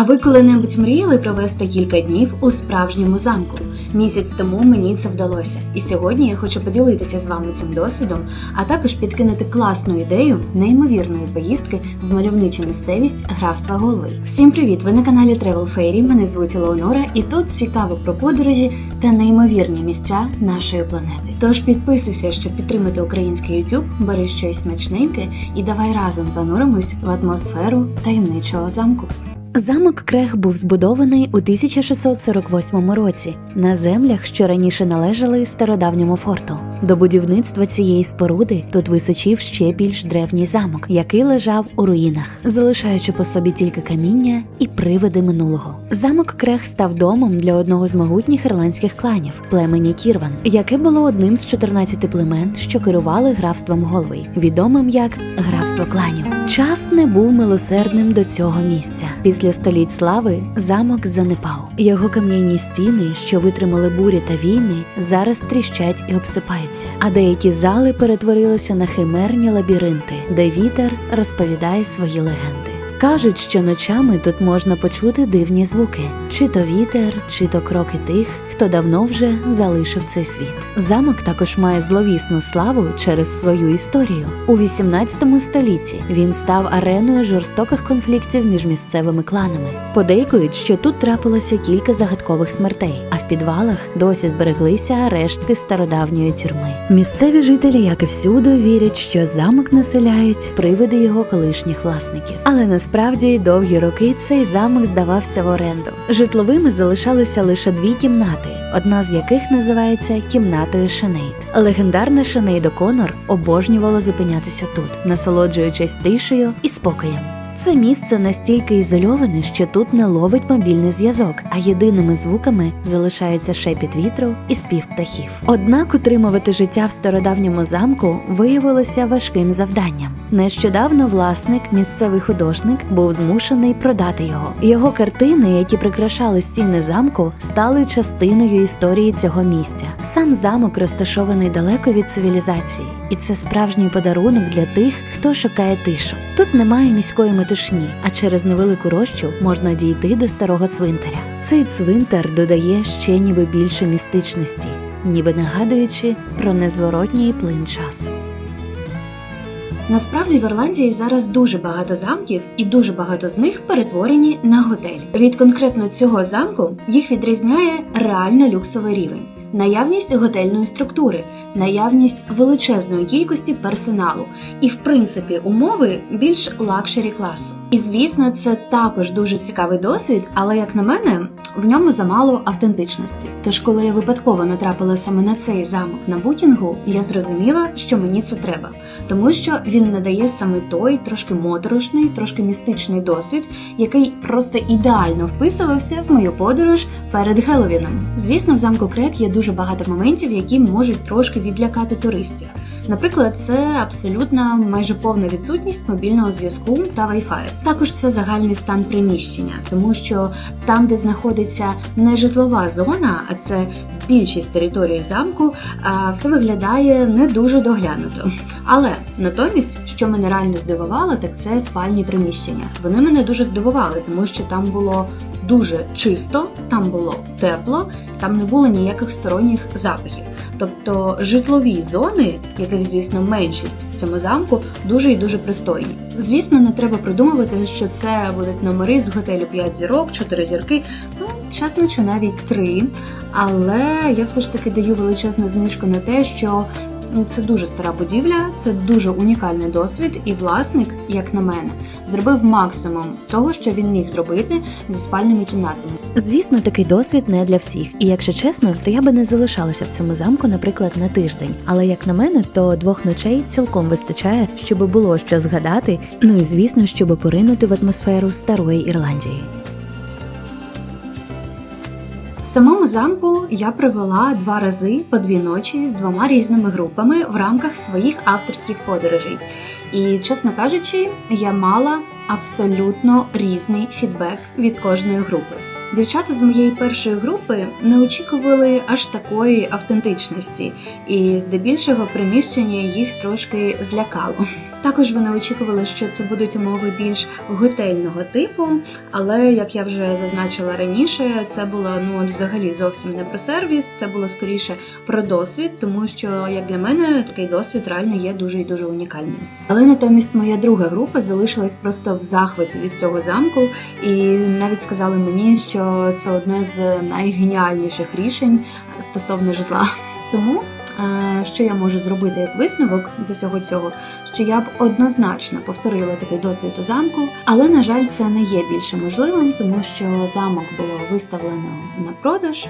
А ви коли-небудь мріяли провести кілька днів у справжньому замку? Місяць тому мені це вдалося, і сьогодні я хочу поділитися з вами цим досвідом, а також підкинути класну ідею неймовірної поїздки в мальовничу місцевість графства Голвей. Всім привіт! Ви на каналі Travel Fairy, Мене звуть Леонора, і тут цікаво про подорожі та неймовірні місця нашої планети. Тож підписуйся, щоб підтримати український YouTube, бери щось смачненьке і давай разом зануримось в атмосферу таємничого замку. Замок Крег був збудований у 1648 році на землях, що раніше належали стародавньому форту. До будівництва цієї споруди тут височив ще більш древній замок, який лежав у руїнах, залишаючи по собі тільки каміння і привиди минулого. Замок Крег став домом для одного з могутніх ірландських кланів племені Кірван, яке було одним з 14 племен, що керували графством Голвей, відомим як графство кланів. Час не був милосердним до цього місця. Після століть слави замок занепав. Його кам'яні стіни, що витримали бурі та війни, зараз тріщать і обсипаються. А деякі зали перетворилися на химерні лабіринти, де вітер розповідає свої легенди. Кажуть, що ночами тут можна почути дивні звуки: чи то вітер, чи то кроки тих, хто давно вже залишив цей світ. Замок також має зловісну славу через свою історію. У 18 столітті він став ареною жорстоких конфліктів між місцевими кланами. Подейкують, що тут трапилося кілька загадкових смертей, а в підвалах досі збереглися рештки стародавньої тюрми. Місцеві жителі, як і всюди, вірять, що замок населяють привиди його колишніх власників. Але насправді довгі роки цей замок здавався в оренду. Житловими залишалися лише дві кімнати, одна з яких називається кімнатою Шенейд. Легендарна Шенейд О'Конор обожнювала зупинятися тут, насолоджуючись тишею і спокоєм. Це місце настільки ізольоване, що тут не ловить мобільний зв'язок, а єдиними звуками залишається шепіт вітру і спів птахів. Однак утримувати життя в стародавньому замку виявилося важким завданням. Нещодавно власник, місцевий художник, був змушений продати його. Його картини, які прикрашали стіни замку, стали частиною історії цього місця. Сам замок розташований далеко від цивілізації, і це справжній подарунок для тих, хто шукає тишу. Тут немає міської метушні, а через невелику рощу можна дійти до старого цвинтаря. Цей цвинтар додає ще ніби більше містичності, ніби нагадуючи про незворотній плин часу. Насправді в Ірландії зараз дуже багато замків, і дуже багато з них перетворені на готелі. Від конкретно цього замку їх відрізняє реально люксовий рівень. Наявність готельної структури, наявність величезної кількості персоналу і, в принципі, умови більш лакшері класу. І звісно, це також дуже цікавий досвід, але як на мене, в ньому замало автентичності. Тож, коли я випадково натрапила саме на цей замок на букінгу, я зрозуміла, що мені це треба, тому що він надає саме той трошки моторошний, трошки містичний досвід, який просто ідеально вписувався в мою подорож перед Геловіном. Звісно, в замку Крек є дуже багато моментів, які можуть трошки відлякати туристів. Наприклад, це абсолютна майже повна відсутність мобільного зв'язку та Wi-Fi. Також це загальний стан приміщення, тому що там, де знаходиться не житлова зона, а це більшість території замку, все виглядає не дуже доглянуто. Але натомість, що мене реально здивувало, так це спальні приміщення. Вони мене дуже здивували, тому що там було дуже чисто, там було тепло, там не було ніяких сторонніх запахів. Тобто житлові зони, яких, звісно, меншість в цьому замку, дуже і дуже пристойні. Звісно, не треба придумувати, що це будуть номери з готелю 5 зірок, 4 зірки, ну чесно, чи навіть 3. Але я все ж таки даю величезну знижку на те, що це дуже стара будівля, це дуже унікальний досвід, і власник, як на мене, зробив максимум того, що він міг зробити зі спальними кімнатами. Звісно, такий досвід не для всіх. І якщо чесно, то я би не залишалася в цьому замку, наприклад, на тиждень. Але як на мене, то двох ночей цілком вистачає, щоб було що згадати. Ну і звісно, щоб поринути в атмосферу старої Ірландії. Самому замку я провела два рази по дві ночі з двома різними групами в рамках своїх авторських подорожей. І, чесно кажучи, я мала абсолютно різний фідбек від кожної групи. Дівчата з моєї першої групи не очікували аж такої автентичності, і здебільшого приміщення їх трошки злякало. Також вони очікували, що це будуть умови більш готельного типу, але як я вже зазначила раніше, це було ну взагалі зовсім не про сервіс, це було скоріше про досвід, тому що як для мене такий досвід реально є дуже і дуже унікальним. Але натомість моя друга група залишилась просто в захваті від цього замку, і навіть сказали мені, що це одне з найгеніальніших рішень стосовно житла. Тому е, що я можу зробити як висновок з усього цього, що я б однозначно повторила такий досвід у замку, але на жаль, це не є більше можливим, тому що замок було виставлено на продаж.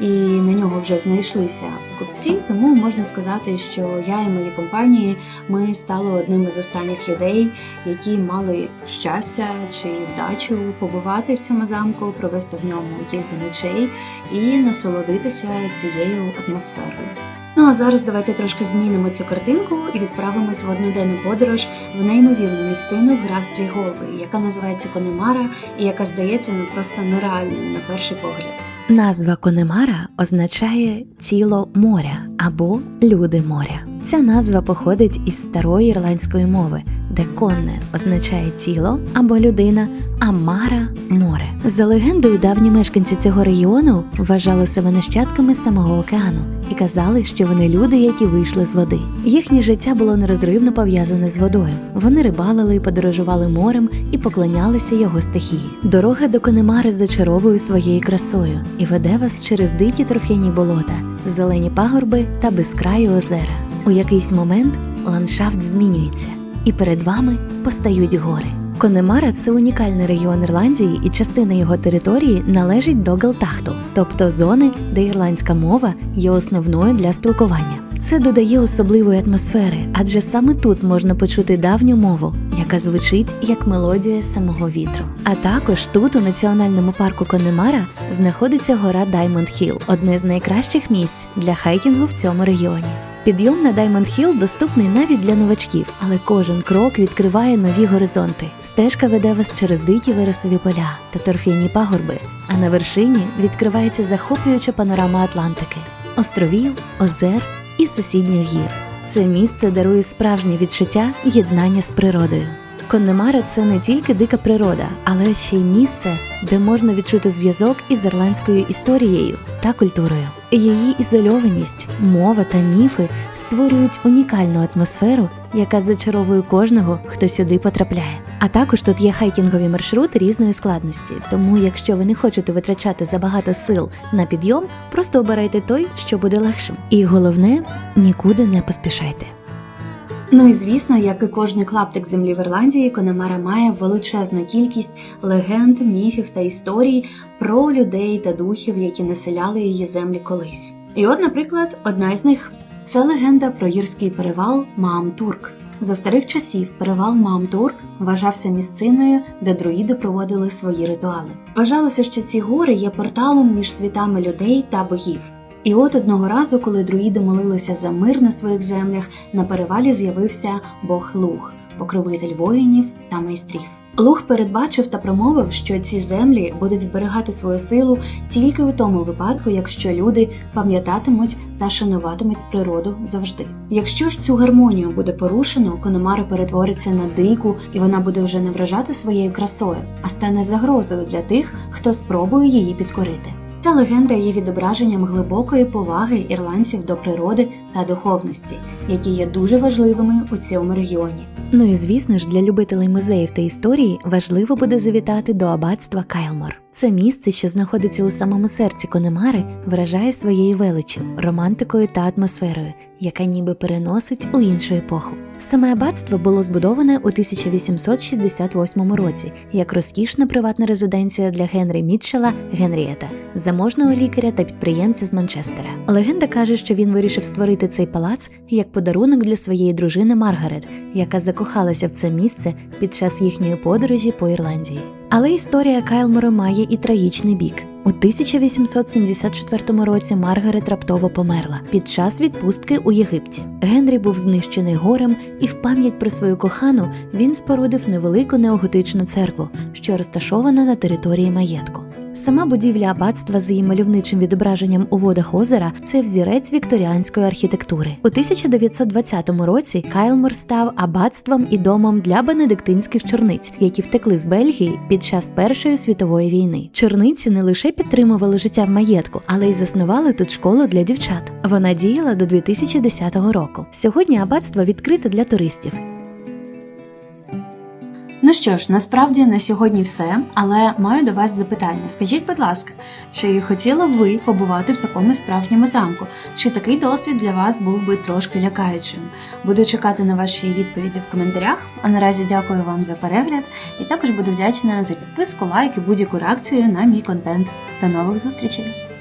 І на нього вже знайшлися купці, тому можна сказати, що я і мої компанії ми стали одним із останніх людей, які мали щастя чи вдачу побувати в цьому замку, провести в ньому кілька ночей і насолодитися цією атмосферою. Ну а зараз давайте трошки змінимо цю картинку і відправимось в одноденну подорож в неймовірну місцину в графстві Голви, яка називається Конемара, і яка здається ну просто нереальною на перший погляд. Назва Конемара означає тіло моря або люди моря. Ця назва походить із старої ірландської мови, де конне означає тіло або людина, а мара море. За легендою, давні мешканці цього регіону вважали себе нащадками самого океану і казали, що вони люди, які вийшли з води. Їхнє життя було нерозривно пов'язане з водою. Вони рибалили, подорожували морем і поклонялися його стихії. Дорога до Конемари зачаровує своєю красою і веде вас через дикі торф'яні болота, зелені пагорби та безкраї озера. У якийсь момент ландшафт змінюється, і перед вами постають гори. Конемара це унікальний регіон Ірландії, і частина його території належить до Гелтахту, тобто зони, де ірландська мова є основною для спілкування. Це додає особливої атмосфери, адже саме тут можна почути давню мову, яка звучить як мелодія самого вітру. А також тут, у національному парку Конемара, знаходиться гора Даймонд Хіл, одне з найкращих місць для хайкінгу в цьому регіоні. Підйом на Даймонд Хіл доступний навіть для новачків, але кожен крок відкриває нові горизонти. Стежка веде вас через дикі вересові поля та торф'яні пагорби, а на вершині відкривається захоплююча панорама Атлантики, островів, озер і сусідніх гір. Це місце дарує справжнє відчуття єднання з природою. Коннемара це не тільки дика природа, але ще й місце, де можна відчути зв'язок із ірландською історією та культурою. Її ізольованість, мова та міфи створюють унікальну атмосферу, яка зачаровує кожного, хто сюди потрапляє. А також тут є хайкінгові маршрути різної складності. Тому, якщо ви не хочете витрачати забагато сил на підйом, просто обирайте той, що буде легшим. І головне, нікуди не поспішайте. Ну і звісно, як і кожний клаптик землі в Ірландії, Конемара має величезну кількість легенд, міфів та історій про людей та духів, які населяли її землі колись. І от, наприклад, одна із них це легенда про гірський перевал Маамтурк. За старих часів перевал Маамтурк вважався місциною, де друїди проводили свої ритуали. Вважалося, що ці гори є порталом між світами людей та богів. І от одного разу, коли друїди молилися за мир на своїх землях, на перевалі з'явився бог Луг, покровитель воїнів та майстрів. Луг передбачив та промовив, що ці землі будуть зберігати свою силу тільки у тому випадку, якщо люди пам'ятатимуть та шануватимуть природу завжди. Якщо ж цю гармонію буде порушено, Кономара перетвориться на дику, і вона буде вже не вражати своєю красою, а стане загрозою для тих, хто спробує її підкорити. Ця легенда є відображенням глибокої поваги ірландців до природи та духовності, які є дуже важливими у цьому регіоні. Ну і звісно ж, для любителей музеїв та історії важливо буде завітати до аббатства Кайлмор. Це місце, що знаходиться у самому серці Конемари, вражає своєю величчю, романтикою та атмосферою, яка ніби переносить у іншу епоху. Саме аббатство було збудоване у 1868 році як розкішна приватна резиденція для Генрі Мітчела Генрієта, заможного лікаря та підприємця з Манчестера. Легенда каже, що він вирішив створити цей палац як подарунок для своєї дружини Маргарет, яка закохалася в це місце під час їхньої подорожі по Ірландії. Але історія Кайлмора має і трагічний бік. У 1874 році Маргарет раптово померла під час відпустки у Єгипті. Генрі був знищений горем, і в пам'ять про свою кохану він спорудив невелику неоготичну церкву, що розташована на території маєтку. Сама будівля аббатства з її мальовничим відображенням у водах озера це взірець вікторіанської архітектури. У 1920 році Кайлмор став аббатством і домом для бенедиктинських черниць, які втекли з Бельгії під час Першої світової війни. Черниці не лише підтримували життя в маєтку, але й заснували тут школу для дівчат. Вона діяла до 2010 року. Сьогодні аббатство відкрите для туристів. Ну що ж, насправді на сьогодні все, але маю до вас запитання. Скажіть, будь ласка, чи хотіли б ви побувати в такому справжньому замку? Чи такий досвід для вас був би трошки лякаючим? Буду чекати на ваші відповіді в коментарях. А наразі дякую вам за перегляд і також буду вдячна за підписку, лайк і будь-яку реакцію на мій контент. До нових зустрічей!